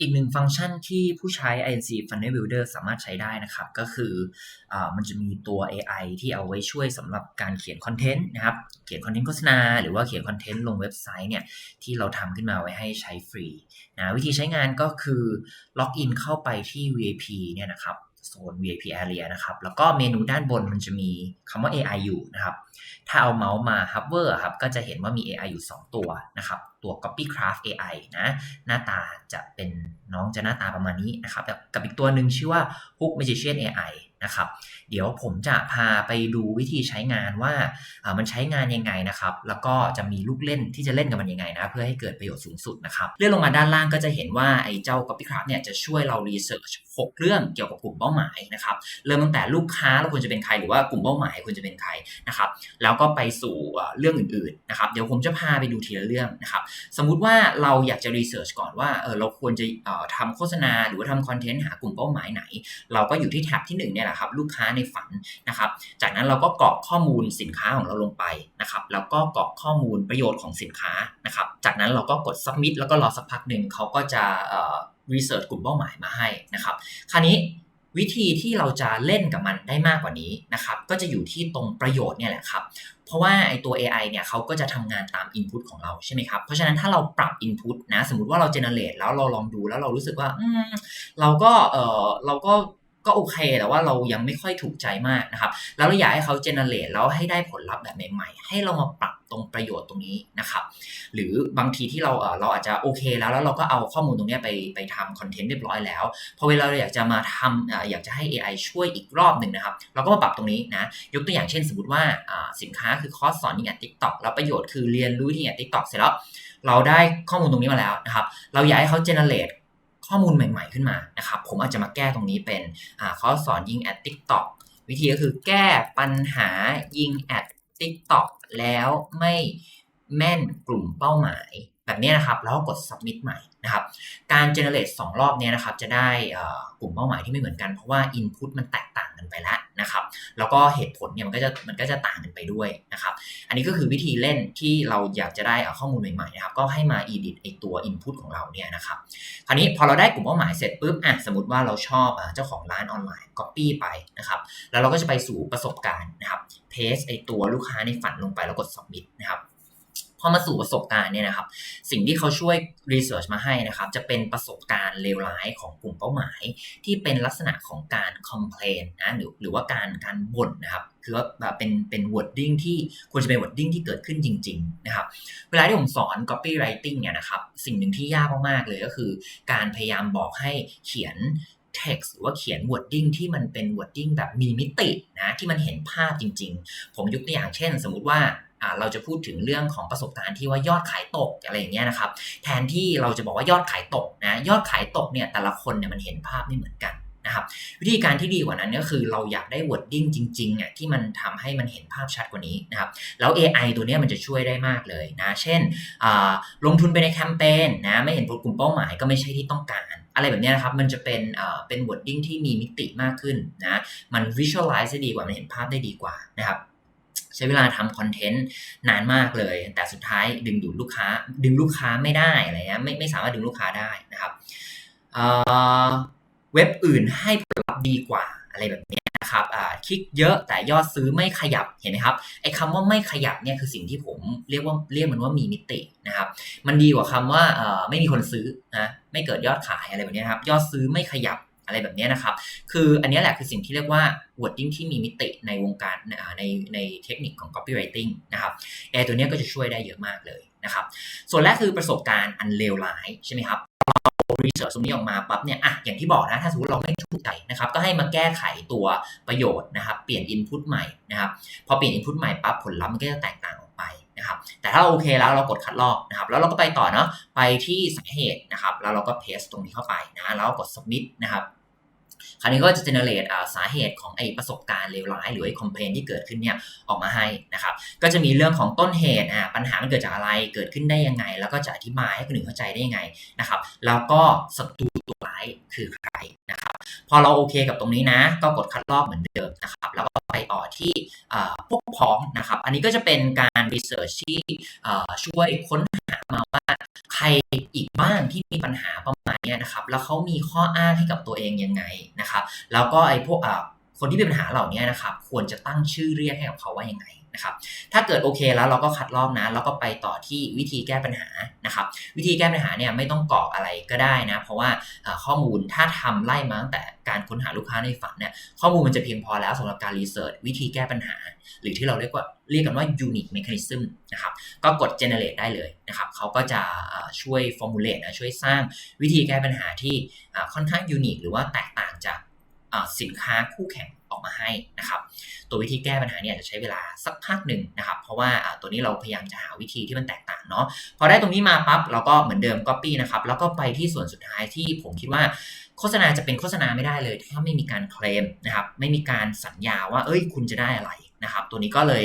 อีกหนึ่งฟังก์ชันที่ผู้ใช้ INC Funnel Builder สามารถใช้ได้นะครับ ก็คืออมันจะมีตัว AI ที่เอาไว้ช่วยสำหรับการเขียนคอนเทนต์นะครับ เขียนคอนเทนต์โฆษณา หรือว่าเขียนคอนเทนต์ลงเว็บไซต์เนี่ยที่เราทำขึ้นมาไว้ให้ใช้ฟรีนะวิธีใช้งานก็คือล็อกอินเข้าไปที่ VIP เนี่ยนะครับ โซน VIP area นะครับ แล้วก็เมนูด้านบนมันจะมีคำว่า AI อยู่นะครับ ถ้าเอาเมาส์มา hover ครับ ก็จะเห็นว่ามี AI อยู่ 2 ตัวนะครับ ตัว Copycraft AI นะ หน้าตาจะเป็นน้องจะหน้าตาประมาณนี้นะครับ กับอีกตัวหนึ่งชื่อว่า Hook Magician AI นะครับ เดี๋ยวผมจะพาไปดูวิธีใช้งานว่ามันใช้งานยังไงนะครับ แล้วก็จะมีลูกเล่นที่จะเล่นกับมันยังไงนะเพื่อให้เกิดประโยชน์สูงสุดนะครับเลื่อนลงมาด้านล่างก็จะเห็นว่าไอ้เจ้า Copycraft เนี่ยจะช่วยเรา research 6เรื่องเกี่ยวกับกลุ่มเป้าหมายนะครับเริ่มตั้งแต่ลูกค้าเราควรจะเป็นใครหรือว่ากลุ่มเป้าหมายควรจะเป็นใครนะครับแล้วก็ไปสู่เรื่องอื่นๆนะครับเดี๋ยวผมจะพาไปดูทีละเรื่องนะครับสมมุติว่าเราอยากจะ research ก่อนว่าเออเราควรจะทำโฆษณาหรือว่าทำคอนเทนต์หากลุ่มเป้าหมายไหน เราก็อยู่ที่แท็บที่1เนี่ยแหละครับลูกค้าในฝันนะครับจากนั้นเราก็กรอกข้อมูลสินค้าของเราลงไปนะครับแล้วก็กรอกข้อมูลประโยชน์ของสินค้านะครับจากนั้นเราก็กด submit แล้วก็รอสักพักหนึ่งเขาก็จะ research กลุ่มเป้าหมายมาให้นะครับคราวนี้วิธีที่เราจะเล่นกับมันได้มากกว่านี้นะครับก็จะอยู่ที่ตรงประโยชน์เนี่ยแหละครับ เพราะว่าไอตัว AI เนี่ยเขาก็จะทำงานตาม Input ของเราใช่ไหมครับ เพราะฉะนั้นถ้าเราปรับ Input นะสมมติว่าเรา generate แล้วเราลองดูแล้วเรารู้สึกว่าอืมเราก็เออเราก็ ก็โอเคแต่ว่าเรายังไม่ค่อยถูกใจมากนะครับ แล้วเราอยากให้เขา generate แล้วให้ได้ผลลัพธ์แบบใหม่ๆ ให้เรามาปรับตรงประโยชน์ตรงนี้นะครับ หรือบางทีที่เราเออเราอาจจะโอเคแล้วแล้วเราก็เอาข้อมูลตรงนี้ไปไปทำคอนเทนต์เรียบร้อยแล้วพอเวลาเราอยากจะมาทำออยากจะให้ AI ช่วยอีกรอบหนึ่งนะครับ เราก็มาปรับตรงนี้นะ ยกตัวอย่างเช่นสมมติว่าสินค้าคือคอร์สสอนยิงแอดทิกตอกแล้วประโยชน์คือเรียนรู้ที่แอดทิกตอกเสร็จแล้วเราได้ข้อมูลตรงนี้มาแล้วนะครับ เราอยากให้เขา generate ข้อมูลใหม่ ๆขึ้นมานะครับผมอาจจะมาแก้ตรงนี้เป็นเขาสอนยิงแอดทิกตอกวิธีก็คือแก้ปัญหายิงแอดทิกตอกแล้วไม่แม่นกลุ่มเป้าหมายแบบนี้นะครับแล้วก็กด submit ใหม่นะครับการ generate 2 รอบนี้นะครับจะได้กลุ่มเป้าหมายที่ไม่เหมือนกันเพราะว่า input มันแตกต่างกันไปแล้วนะครับแล้วก็เหตุผลเนี่ยมันก็จะมันก็จะต่างกันไปด้วยนะครับ อันนี้ก็คือวิธีเล่นที่เราอยากจะได้ข้อมูลใหม่ๆนะครับก็ให้มา edit ไอตัว input ของเราเนี่ยนะครับคราวนี้พอเราได้กลุ่มเป้าหมายเสร็จปุ๊บอะสมมติว่าเราชอบเจ้าของร้านออนไลน์ copy ไปนะครับแล้วเราก็จะไปสู่ประสบการณ์นะครับ paste ไอตัวลูกค้าในฝันลงไปแล้วกด submit นะครับ พอมาสู่ประสบการณ์เนี่ยนะครับ สิ่งที่เขาช่วยรีเสิร์ชมาให้นะครับ จะเป็นประสบการณ์เลวร้ายของกลุ่มเป้าหมาย ที่เป็นลักษณะของการคอมเพลนนะหรือหรือว่าการการบ่นนะครับคือว่าแบบเป็นเป็น wording ที่ควรจะเป็น wording ที่เกิดขึ้นจริง ๆ นะครับ เวลาที่ผมสอน copywriting เนี่ยนะครับ สิ่งหนึ่งที่ยากมากๆเลยก็คือ การพยายามบอกให้เขียน text หรือว่าเขียน wording ที่มันเป็น wording แบบมีมิตินะที่มันเห็นภาพจริง ๆ ผมยกตัวอย่างเช่น สมมุติว่า เราจะพูดถึงเรื่องของประสบการณ์ที่ว่ายอดขายตกอะไรอย่างเงี้ยนะครับแทนที่เราจะบอกว่ายอดขายตกนะยอดขายตกเนี่ยแต่ละคนเนี่ยมันเห็นภาพไม่เหมือนกันนะครับวิธีการที่ดีกว่านั้นก็คือเราอยากได้ wording จริงๆอะที่มันทำให้มันเห็นภาพชัดกว่านี้นะครับแล้ว AI ตัวนี้มันจะช่วยได้มากเลยนะเช่นลงทุนไปในแคมเปญนะไม่เห็นผลกลุ่มเป้าหมายก็ไม่ใช่ที่ต้องการอะไรแบบนี้นะครับ มันจะเป็นเป็น wording ที่มีมิติมากขึ้นนะมัน visualize ได้ดีกว่ามันเห็นภาพได้ดีกว่านะครับ ใช้เวลาทำคอนเทนต์นานมากเลย แต่สุดท้ายดึงดูดลูกค้า ดึงลูกค้าไม่ได้อะไรเงี้ยไม่ไม่สามารถดึงลูกค้าได้นะครับเว็บอื่นให้ผลลัพธ์ดีกว่าอะไรแบบนี้นะครับคลิกเยอะแต่ยอดซื้อไม่ขยับเห็นไหมครับไอ้คำว่าไม่ขยับเนี่ยคือสิ่งที่ผมเรียกว่าเรียกมันว่ามีมิตินะครับ มันดีกว่าคำว่าไม่มีคนซื้อนะไม่เกิดยอดขายอะไรแบบนี้นะครับ ยอดซื้อไม่ขยับ อะไรแบบนี้นะครับ คืออันนี้แหละคือสิ่งที่เรียกว่า wording ที่มีมิติในวงการในในเทคนิคของ copywriting นะครับแอร์ตัวนี้ก็จะช่วยได้เยอะมากเลยนะครับ ส่วนแรกคือประสบการณ์อันเลวร้ายใช่ไหมครับรีเสิร์ชตรงนี้ออกมาปั๊บเนี่ยอะอย่างที่บอกนะ ถ้าสมมติเราไม่ถูกใจนะครับ ก็ให้มาแก้ไขตัวประโยชน์นะครับ เปลี่ยน input ใหม่นะครับ พอเปลี่ยน input ใหม่ปั๊บผลลัพธ์มันก็จะแตกต่างออกไปนะครับ แต่ถ้าเราโอเคแล้วเรากดคัดลอกนะครับ แล้วเราก็ไปต่อเนาะ ไปที่สาเหตุนะครับ แล้วเราก็เพสตรงนี้เข้าไปนะ แล้วกด submit นะครับ คราวนี้ก็จะ generate สาเหตุของไอประสบการณ์เลวร้ายหรือไอ complaint ที่เกิดขึ้นเนี่ยออกมาให้นะครับ ก็จะมีเรื่องของต้นเหตุอ่าปัญหามันเกิดจากอะไรเกิดขึ้นได้ยังไง แล้วก็จะอธิบายให้คนอื่นเข้าใจได้ยังไงนะครับ แล้วก็ศัตรูตัวร้ายคือใครนะครับพอเราโอเคกับตรงนี้นะ ก็กดคัดลอกเหมือนเดิมนะครับแล้วก็ไปต่อที่พวกพ้องนะครับ อันนี้ก็จะเป็นการรีเสิร์ชที่ช่วยค้นหามาว่าใครอีกบ้างที่มีปัญหาประมาณนี้นะครับ แล้วเขามีข้ออ้างให้กับตัวเองยังไงนะครับ แล้วก็ไอ้พวกคนที่มีปัญหาเหล่านี้นะครับ ควรจะตั้งชื่อเรียกให้กับเขาว่ายังไง นะครับถ้าเกิดโอเคแล้วเราก็คัดลอกนะแล้วก็ไปต่อที่วิธีแก้ปัญหานะครับวิธีแก้ปัญหาเนี่ยไม่ต้องกรอกอะไรก็ได้นะ เพราะว่าข้อมูลถ้าทำไล่มาตั้งแต่การค้นหาลูกค้าในฝันเนี่ยข้อมูลมันจะเพียงพอแล้วสำหรับการรีเสิร์ชวิธีแก้ปัญหา หรือที่เราเรียกว่าเรียกกันว่า unique mechanism นะครับก็กด generate ได้เลยนะครับเขาก็จะช่วย formulate นะช่วยสร้างวิธีแก้ปัญหาที่ค่อนข้าง unique หรือว่าแตกต่างจาก สินค้าคู่แข่งออกมาให้นะครับตัววิธีแก้ปัญหาเนี่ยจะใช้เวลาสักพักหนึ่งนะครับเพราะว่าตัวนี้เราพยายามจะหาวิธีที่มันแตกต่างเนาะพอได้ตรงนี้มาปั๊บเราก็เหมือนเดิม Copy นะครับแล้วก็ไปที่ส่วนสุดท้ายที่ผมคิดว่าโฆษณาจะเป็นโฆษณาไม่ได้เลย ถ้าไม่มีการเคลมนะครับไม่มีการสัญญาว่าเอ้ยคุณจะได้อะไรนะครับตัวนี้ก็เลย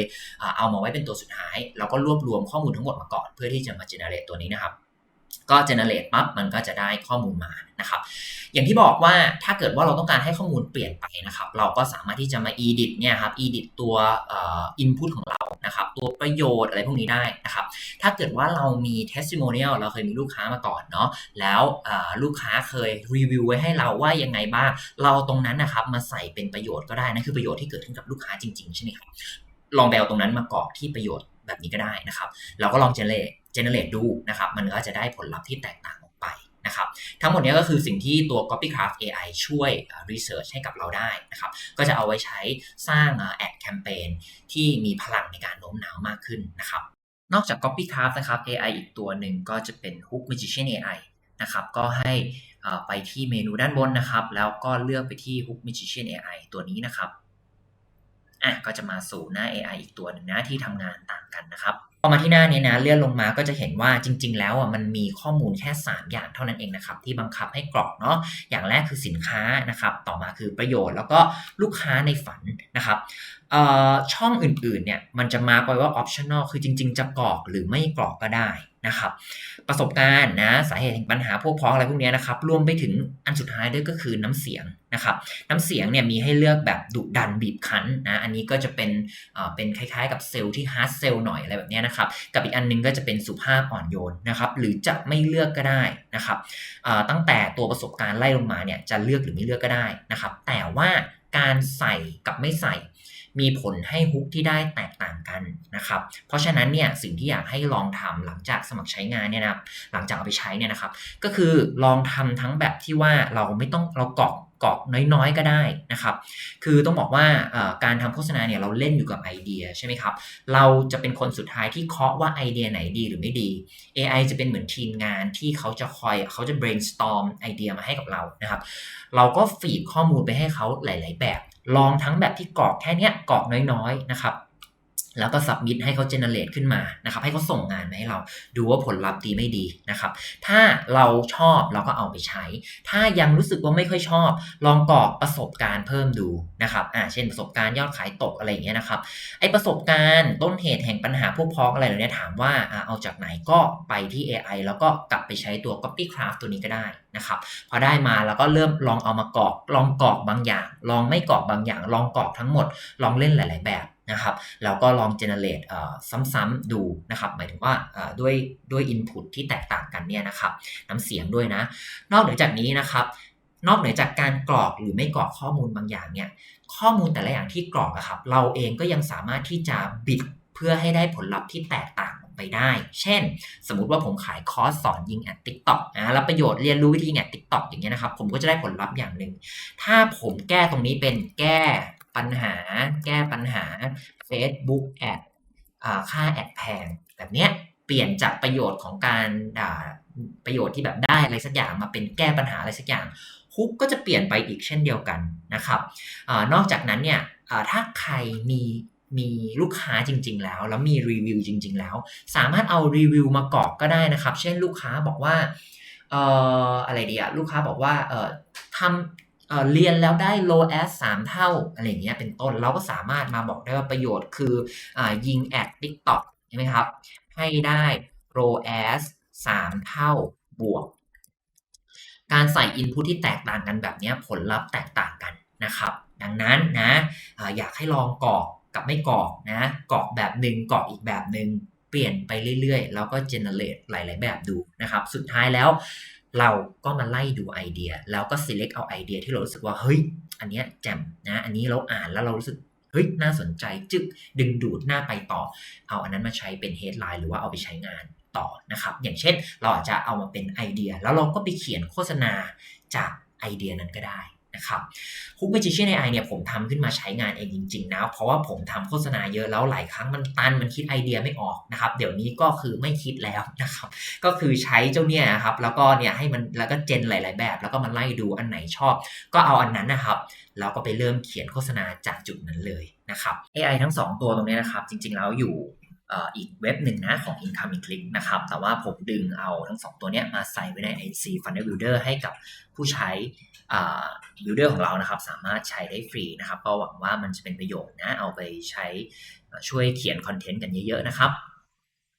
เอามาไว้เป็นตัวสุดท้าย แล้วก็รวบรวมข้อมูลทั้งหมดมาก่อน เพื่อที่จะมา generate ตัวนี้นะครับ ก็ generate ปั๊บมันก็จะได้ข้อมูลมานะครับ อย่างที่บอกว่าถ้าเกิดว่าเราต้องการให้ข้อมูลเปลี่ยนไปนะครับ เราก็สามารถที่จะมา edit เนี่ยครับ edit ตัวอ่อ input ของเรานะครับ ตัวประโยชน์อะไรพวกนี้ได้นะครับ ถ้าเกิดว่าเรามี testimonial เราเคยมีลูกค้ามาก่อนเนาะแล้วลูกค้าเคยรีวิวไว้ให้เราว่ายังไงบ้าง เราตรงนั้นนะครับมาใส่เป็นประโยชน์ก็ได้นะคือประโยชน์ที่เกิดขึ้นกับลูกค้าจริงๆใช่ไหมครับลองไปเอาตรงนั้นมากรอกที่ประโยชน์แบบนี้ก็ได้นะครับ เราก็ลองเจเล generate generate ดูนะครับมันก็จะได้ผลลัพธ์ที่แตกต่างออกไปนะครับทั้งหมดนี้ก็คือสิ่งที่ตัว Copycraft AI ช่วย research ให้กับเราได้นะครับก็จะเอาไว้ใช้สร้างแอดแคมเปญที่มีพลังในการโน้มน้าวมากขึ้นนะครับนอกจาก Copycraft นะครับ AI อีกตัวหนึ่งก็จะเป็น Hook Magician AI นะครับก็ให้ไปที่เมนูด้านบนนะครับ แล้วก็เลือกไปที่ Hook Magician AI ตัวนี้นะครับ อะก็จะมาสู่หน้า AI อีกตัวหนึ่งนะที่ทำงานต่างกันนะครับพอมาที่หน้านี้นะเลื่อนลงมาก็จะเห็นว่าจริง ๆ แล้วอะมันมีข้อมูลแค่ 3 อย่างเท่านั้นเองนะครับที่บังคับให้กรอกเนาะอย่างแรกคือสินค้านะครับต่อมาคือประโยชน์ แล้วก็ลูกค้าในฝันนะครับช่องอื่นๆเนี่ยมันจะมาร์กไว้ว่า optional คือจริง ๆ จะกรอกหรือไม่กรอกก็ได้ นะครับประสบการณ์นะสาเหตุแห่งปัญหาพวกพ้องอะไรพวกเนี้ยนะครับรวมไปถึงอันสุดท้ายด้วยก็คือน้ำเสียงนะครับน้ำเสียงเนี่ยมีให้เลือกแบบดุดันบีบคั้นนะอันนี้ก็จะเป็นเอ่อเป็นคล้ายๆ กับเซลล์ที่ฮาร์ดเซลล์หน่อยอะไรแบบเนี้ยนะครับกับอีกอันหนึงก็จะเป็นสุภาพอ่อนโยนนะครับหรือจะไม่เลือกก็ได้นะครับตั้งแต่ตัวประสบการณ์ไล่ลงมาเนี่ยจะเลือกหรือไม่เลือกก็ได้นะครับแต่ว่าการใส่กับไม่ใส่ มีผลให้ฮุกที่ได้แตกต่างกันนะครับ เพราะฉะนั้นเนี่ยสิ่งที่อยากให้ลองทำหลังจากสมัครใช้งานเนี่ยนะหลังจากเอาไปใช้เนี่ยนะครับ ก็คือลองทำทั้งแบบที่ว่าเราไม่ต้องเรากรอก กรอบน้อยๆ ก็ได้นะครับ คือต้องบอกว่าการทำโฆษณาเนี่ยเราเล่นอยู่กับไอเดียใช่ไหมครับ เราจะเป็นคนสุดท้ายที่เคาะว่าไอเดียไหนดีหรือไม่ดี AI จะเป็นเหมือนทีมงานที่เขาจะคอยเขาจะ brainstorm ไอเดียมาให้กับเรานะครับ เราก็ฟีดข้อมูลไปให้เขาหลาย ๆ แบบ ลองทั้งแบบที่กรอกแค่เนี้ยกรอกน้อยๆ นะครับ แล้วก็สับมิดให้เขาเจเนเรตขึ้นมานะครับให้เขาส่งงานมาให้เราดูว่าผลลัพธ์ดีไม่ดีนะครับ ถ้าเราชอบเราก็เอาไปใช้ ถ้ายังรู้สึกว่าไม่ค่อยชอบ ลองกรอกประสบการณ์เพิ่มดูนะครับอ่าเช่นประสบการณ์ยอดขายตกอะไรอย่างเงี้ยนะครับไอประสบการณ์ต้นเหตุแห่งปัญหาพวกพ้องอะไรเหล่านี้ถามว่าอ่าเอาจากไหนก็ไปที่ AI แล้วก็กลับไปใช้ตัว Copycraft ตัวนี้ก็ได้ นะครับพอได้มาแล้วก็เริ่มลองเอามากรอกลองกรอกบางอย่าง ลองไม่กรอกบางอย่าง ลองกรอกทั้งหมด ลองเล่นหลาย ๆ แบบนะครับแล้วก็ลอง generate เอ่อซ้ำๆดูนะครับหมายถึงว่าด้วยด้วย input ที่แตกต่างกันเนี่ยนะครับน้ำเสียงด้วยนะ นอกเหนือจากนี้นะครับนอกเหนือจากการกรอกหรือไม่กรอกข้อมูลบางอย่างเนี่ยข้อมูลแต่ละอย่างที่กรอกอะครับเราเองก็ยังสามารถที่จะบิดเพื่อให้ได้ผลลัพธ์ที่แตกต่าง ไปได้ เช่น สมมติว่าผมขายคอร์สสอนยิงแอดติ๊กต็อกนะแล้วประโยชน์เรียนรู้วิธียิงแอดติ๊กต็อกอย่างเงี้ยนะครับ ผมก็จะได้ผลลัพธ์อย่างหนึ่ง ถ้าผมแก้ตรงนี้เป็นแก้ปัญหา แก้ปัญหา Facebook แอดค่าแอดแพงแบบเนี้ยเปลี่ยนจากประโยชน์ของการอ่าประโยชน์ที่แบบได้อะไรสักอย่างมาเป็นแก้ปัญหาอะไรสักอย่างฮุกก็จะเปลี่ยนไปอีกเช่นเดียวกันนะครับอนอกจากนั้นเนี่ยถ้าใครมี มีลูกค้าจริง ๆ แล้ว แล้วมีรีวิวจริง ๆ แล้ว สามารถเอารีวิวมากรอกก็ได้นะครับ เช่นลูกค้าบอกว่าเอ่ออะไรดีอะลูกค้าบอกว่าเอ่อทำเอ่อเรียนแล้วได้ low as 3 เท่าอะไรเงี้ยเป็นต้นเราก็สามารถมาบอกได้ว่าประโยชน์คืออายิงแอด TikTok ใช่ไหมครับ ให้ได้ low as 3 เท่าบวก การใส่ input ที่แตกต่างกันแบบนี้ผลลัพธ์แตกต่างกันนะครับ ดังนั้นนะอาอยากให้ลองกรอก กับไม่กรอกนะกรอกแบบหนึ่งกรอกอีกแบบหนึ่งเปลี่ยนไปเรื่อยๆ แล้วก็ generate หลาย ๆ แบบดูนะครับ สุดท้ายแล้วเราก็มาไล่ดูไอเดีย แล้วก็ select เอาไอเดียที่เรารู้สึกว่าเฮ้ย อันเนี้ยแจ่มนะอันนี้เราอ่านแล้วเรารู้สึกเฮ้ยน่าสนใจจึกดึงดูดน่าไปต่อ เอาอันนั้นมาใช้เป็น headline หรือว่าเอาไปใช้งานต่อนะครับ อย่างเช่นเราอาจจะเอามาเป็นไอเดีย แล้วเราก็ไปเขียนโฆษณาจากไอเดียนั้นก็ได้ นะครับ Hook Magician AI เนี่ยผมทำขึ้นมาใช้งานเองจริง ๆ นะ เพราะว่าผมทำโฆษณาเยอะแล้วหลายครั้งมันตันมันคิดไอเดียไม่ออกนะครับ เดี๋ยวนี้ก็คือไม่คิดแล้วนะครับ ก็คือใช้เจ้าเนี่ยครับแล้วก็เนี่ยให้มันแล้วก็เจนหลาย ๆ แบบ แล้วก็มาไล่ดูอันไหนชอบ ก็เอาอันนั้นนะครับแล้วก็ไปเริ่มเขียนโฆษณาจากจุดนั้นเลยนะครับ AI ทั้ง 2 ตัวตรงนี้นะครับ จริง ๆ แล้วอยู่ อีกเว็บหนึ่งนะของ Incoming Click นะครับ แต่ว่าผมดึงเอาทั้งสองตัวนี้มาใส่ไว้ใน IC Funnel Builder ให้กับผู้ใช้บิลเดอร์ของเรานะครับ สามารถใช้ได้ฟรีนะครับ ก็หวังว่ามันจะเป็นประโยชน์นะ เอาไปใช้ช่วยเขียนคอนเทนต์กันเยอะๆนะครับ